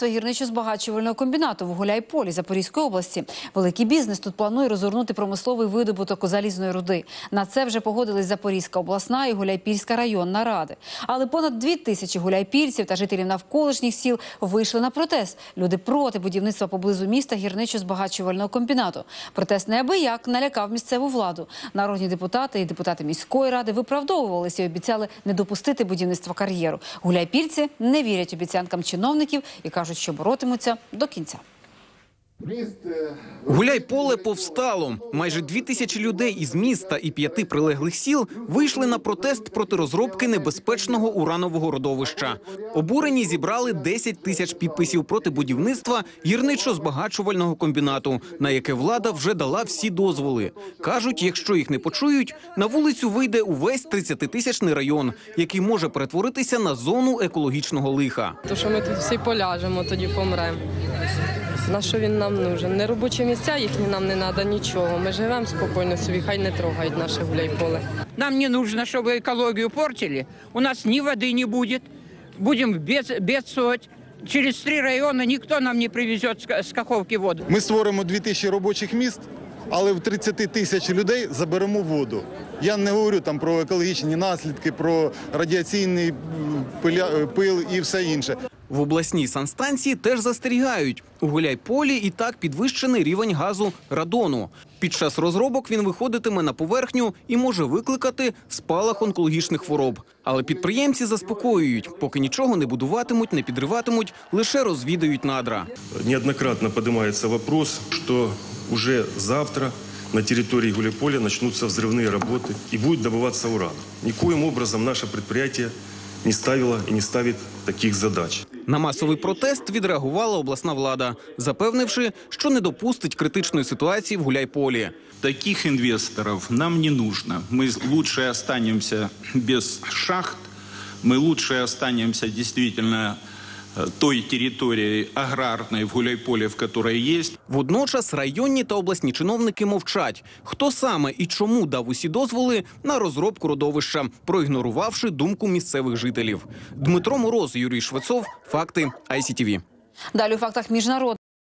будівництва гірничо-збагачувального комбінату в Гуляйполі Запорізької області. Великий бізнес тут планує розгорнути промисловий видобуток залізної руди. На це вже погодились Запорізька обласна і Гуляйпільська районна ради. Але понад дві тисячі гуляйпільців та жителів навколишніх сіл вийшли на протест. Люди проти будівництва поблизу міста гірничо-збагачувального комбінату. Протест неабияк налякав місцеву владу. Народні депутати і депутати міської ради виправдовувалися і обіцяли не допустити будівництва кар'єру. Гуляйпільці не вірять обіцянкам чиновників і кажуть, що боротимуться до кінця. Гуляй поле повстало. Майже дві тисячі людей із міста і п'яти прилеглих сіл вийшли на протест проти розробки небезпечного уранового родовища. Обурені зібрали 10 тисяч підписів проти будівництва гірничо-збагачувального комбінату, на яке влада вже дала всі дозволи. кажуть, якщо їх не почують, на вулицю вийде увесь 30-тисячний район, який може перетворитися на зону екологічного лиха. То що ми тут всі поляжемо, тоді помремо. На що він нам нужен? Не робочі місця їхні нам не треба нічого. Ми живемо спокійно собі, хай не трогають наше гуляйполе. Нам не нужно, чтобы экологию портили. У нас ни воды не будет. Будем бед, бедствовать. Через три района никто нам не привезет с Ка- с Каховки воду. Ми створимо 2000 робочих міст, але в 30 тисяч людей заберемо воду. Я не говорю там про екологічні наслідки, про радіаційний м, пиля- пил і все інше. В обласній санстанції теж застерігають. У Гуляйполі і так підвищений рівень газу радону. Під час розробок він виходитиме на поверхню і може викликати спалах онкологічних хвороб. Але підприємці заспокоюють, поки нічого не будуватимуть, не підриватимуть, лише розвідають надра. Неоднократно поднимается вопрос, что уже завтра на территории Гуляйполя начнутся взрывные работы и будет добываться уран. Никоим образом наше предприятие не ставило и не ставит таких задач. На масовий протест відреагувала обласна влада, запевнивши, що не допустить критичної ситуації в Гуляйполі. Таких инвесторов нам не нужно. Мы лучше останемся без шахт, мы лучше останемся действительно э, той території аграрної в Гуляйполі, в которой є. Водночас районні та обласні чиновники мовчать, хто саме і чому дав усі дозволи на розробку родовища, проігнорувавши думку місцевих жителів. Дмитро Мороз, Юрій Швецов, факти ICTV. Далі у фактах міжнародних.